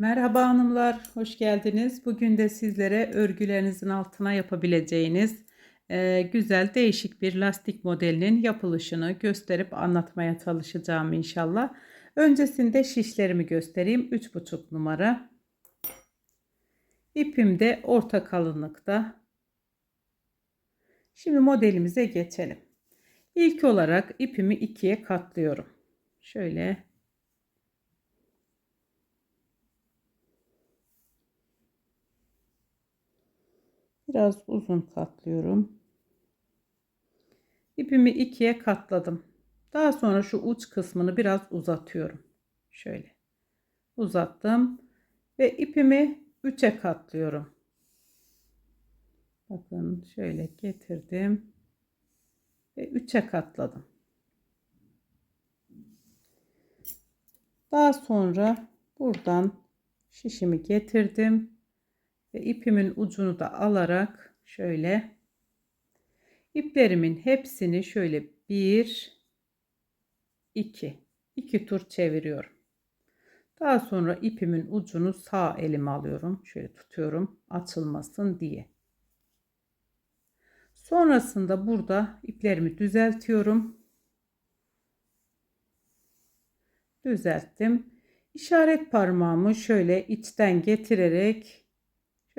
Merhaba hanımlar, hoş geldiniz. Bugün de sizlere örgülerinizin altına yapabileceğiniz e, güzel değişik bir lastik modelinin yapılışını gösterip anlatmaya çalışacağım inşallah. Öncesinde şişlerimi göstereyim. 3,5 numara. İpim de orta kalınlıkta. Şimdi modelimize geçelim. İlk olarak ipimi ikiye katlıyorum. Şöyle Biraz uzun katlıyorum. İpimi ikiye katladım. Daha sonra şu uç kısmını biraz uzatıyorum. Şöyle uzattım ve ipimi üçe katlıyorum. Bakın şöyle getirdim ve üçe katladım. Daha sonra buradan şişimi getirdim ve ipimin ucunu da alarak şöyle iplerimin hepsini şöyle bir iki iki tur çeviriyorum. Daha sonra ipimin ucunu sağ elime alıyorum. Şöyle tutuyorum açılmasın diye. Sonrasında burada iplerimi düzeltiyorum. Düzelttim. İşaret parmağımı şöyle içten getirerek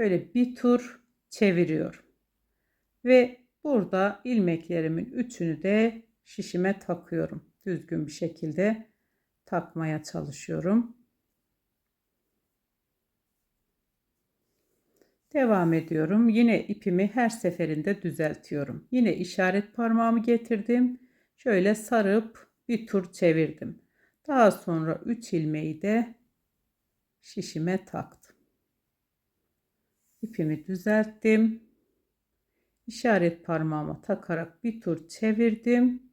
şöyle bir tur çeviriyorum. Ve burada ilmeklerimin üçünü de şişime takıyorum. Düzgün bir şekilde takmaya çalışıyorum. Devam ediyorum. Yine ipimi her seferinde düzeltiyorum. Yine işaret parmağımı getirdim. Şöyle sarıp bir tur çevirdim. Daha sonra 3 ilmeği de şişime taktım ipimi düzelttim. İşaret parmağıma takarak bir tur çevirdim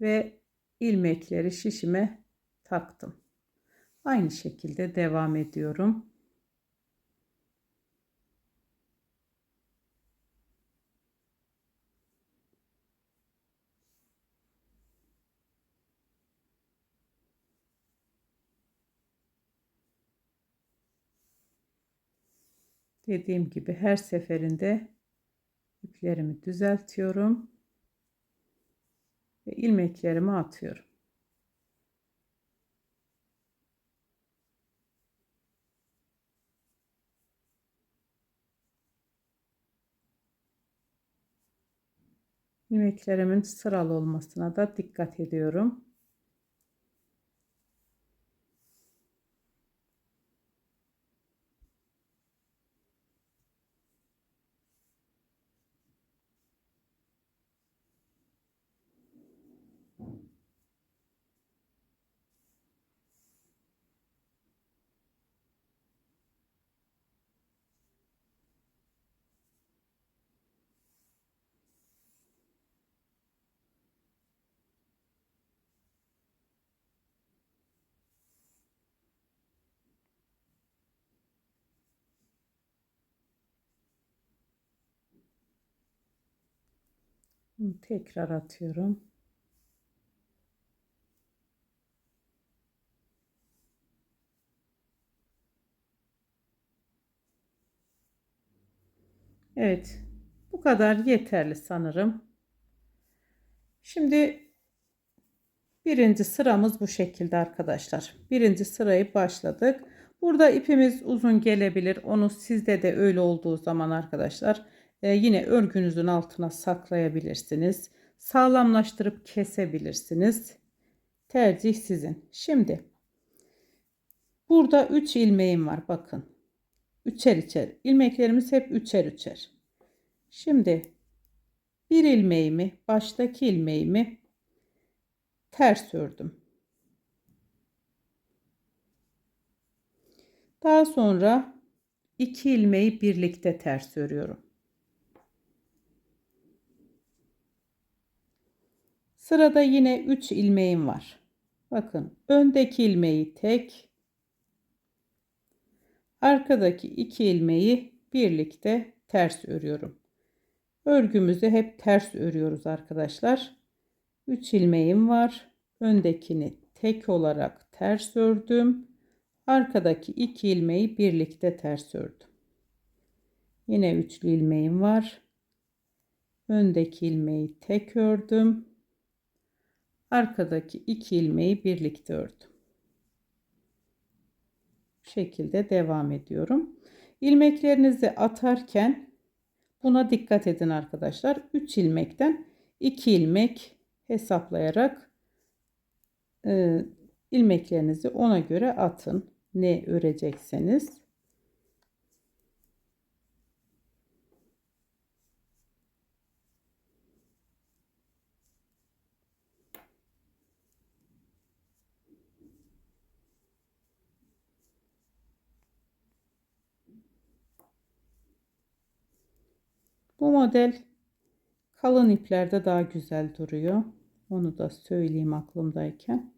ve ilmekleri şişime taktım. Aynı şekilde devam ediyorum. Dediğim gibi her seferinde iplerimi düzeltiyorum ve ilmeklerimi atıyorum. ilmeklerimin sıralı olmasına da dikkat ediyorum. Tekrar atıyorum. Evet. Bu kadar yeterli sanırım. Şimdi birinci sıramız bu şekilde arkadaşlar. Birinci sırayı başladık. Burada ipimiz uzun gelebilir. Onu sizde de öyle olduğu zaman arkadaşlar e, yine örgünüzün altına saklayabilirsiniz. Sağlamlaştırıp kesebilirsiniz. Tercih sizin. Şimdi burada 3 ilmeğim var bakın. Üçer üçer. İlmeklerimiz hep üçer üçer. Şimdi bir ilmeğimi baştaki ilmeğimi ters ördüm. Daha sonra iki ilmeği birlikte ters örüyorum. Sırada yine 3 ilmeğim var. Bakın öndeki ilmeği tek, arkadaki 2 ilmeği birlikte ters örüyorum. Örgümüzü hep ters örüyoruz arkadaşlar. 3 ilmeğim var. Öndekini tek olarak ters ördüm. Arkadaki iki ilmeği birlikte ters ördüm. Yine üçlü ilmeğim var. Öndeki ilmeği tek ördüm. Arkadaki iki ilmeği birlikte ördüm. Bu şekilde devam ediyorum. İlmeklerinizi atarken buna dikkat edin arkadaşlar. 3 ilmekten 2 ilmek hesaplayarak e, ilmeklerinizi ona göre atın. Ne örecekseniz. Bu model kalın iplerde daha güzel duruyor. Onu da söyleyeyim aklımdayken.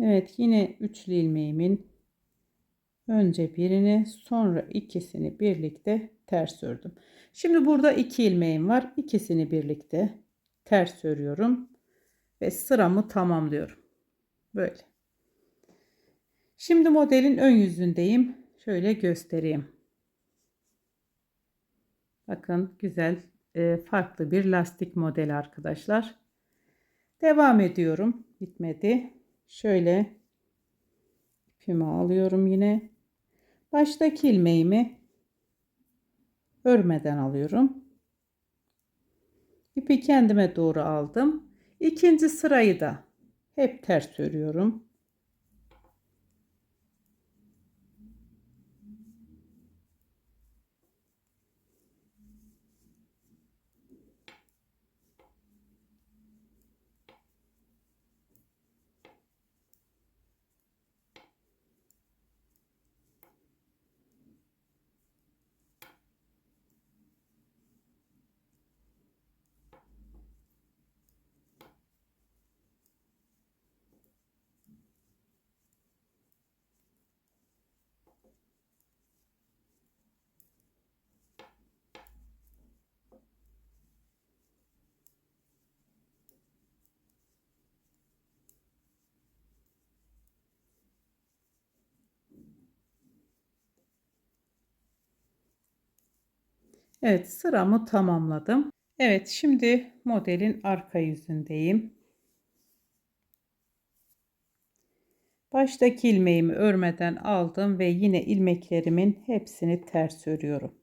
Evet yine üçlü ilmeğimin önce birini sonra ikisini birlikte ters ördüm. Şimdi burada iki ilmeğim var. İkisini birlikte ters örüyorum ve sıramı tamamlıyorum. Böyle. Şimdi modelin ön yüzündeyim. Şöyle göstereyim. Bakın güzel e, farklı bir lastik modeli arkadaşlar. Devam ediyorum. Bitmedi. Şöyle ipimi alıyorum yine. Baştaki ilmeğimi örmeden alıyorum. İpi kendime doğru aldım. İkinci sırayı da hep ters örüyorum. Evet sıramı tamamladım. Evet şimdi modelin arka yüzündeyim. Baştaki ilmeğimi örmeden aldım ve yine ilmeklerimin hepsini ters örüyorum.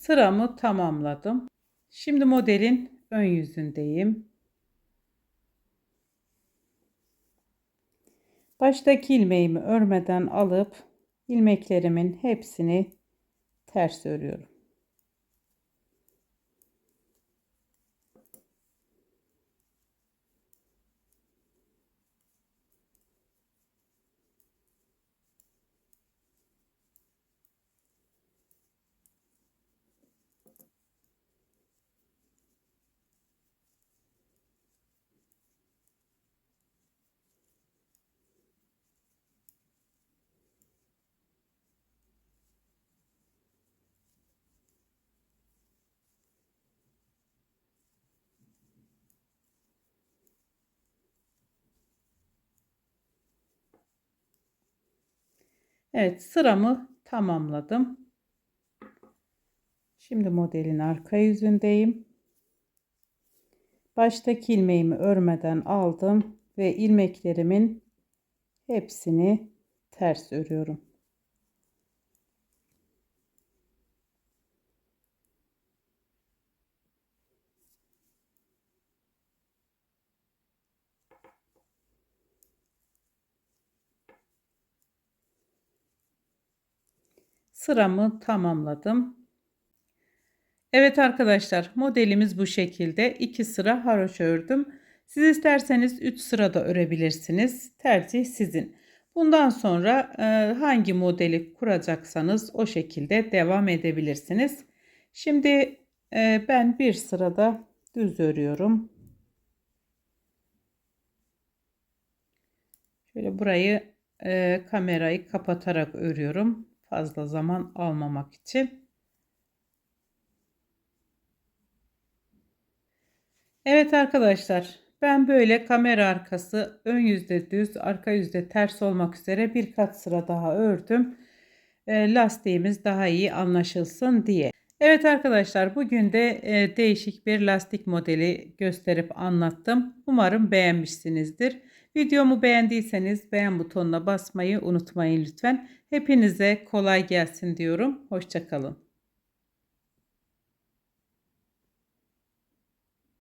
Sıramı tamamladım. Şimdi modelin ön yüzündeyim. Baştaki ilmeğimi örmeden alıp ilmeklerimin hepsini ters örüyorum. Evet sıramı tamamladım. Şimdi modelin arka yüzündeyim. Baştaki ilmeğimi örmeden aldım ve ilmeklerimin hepsini ters örüyorum. Sıramı tamamladım. Evet arkadaşlar modelimiz bu şekilde. 2 sıra haroşa ördüm. Siz isterseniz 3 sırada örebilirsiniz. Tercih sizin. Bundan sonra e, hangi modeli kuracaksanız o şekilde devam edebilirsiniz. Şimdi e, ben bir sırada düz örüyorum. Şöyle burayı e, kamerayı kapatarak örüyorum. Fazla zaman almamak için. Evet arkadaşlar ben böyle kamera arkası ön yüzde düz arka yüzde ters olmak üzere birkaç sıra daha ördüm. E, lastiğimiz daha iyi anlaşılsın diye. Evet arkadaşlar bugün de e, değişik bir lastik modeli gösterip anlattım. Umarım beğenmişsinizdir. Videomu beğendiyseniz beğen butonuna basmayı unutmayın lütfen. Hepinize kolay gelsin diyorum. Hoşçakalın.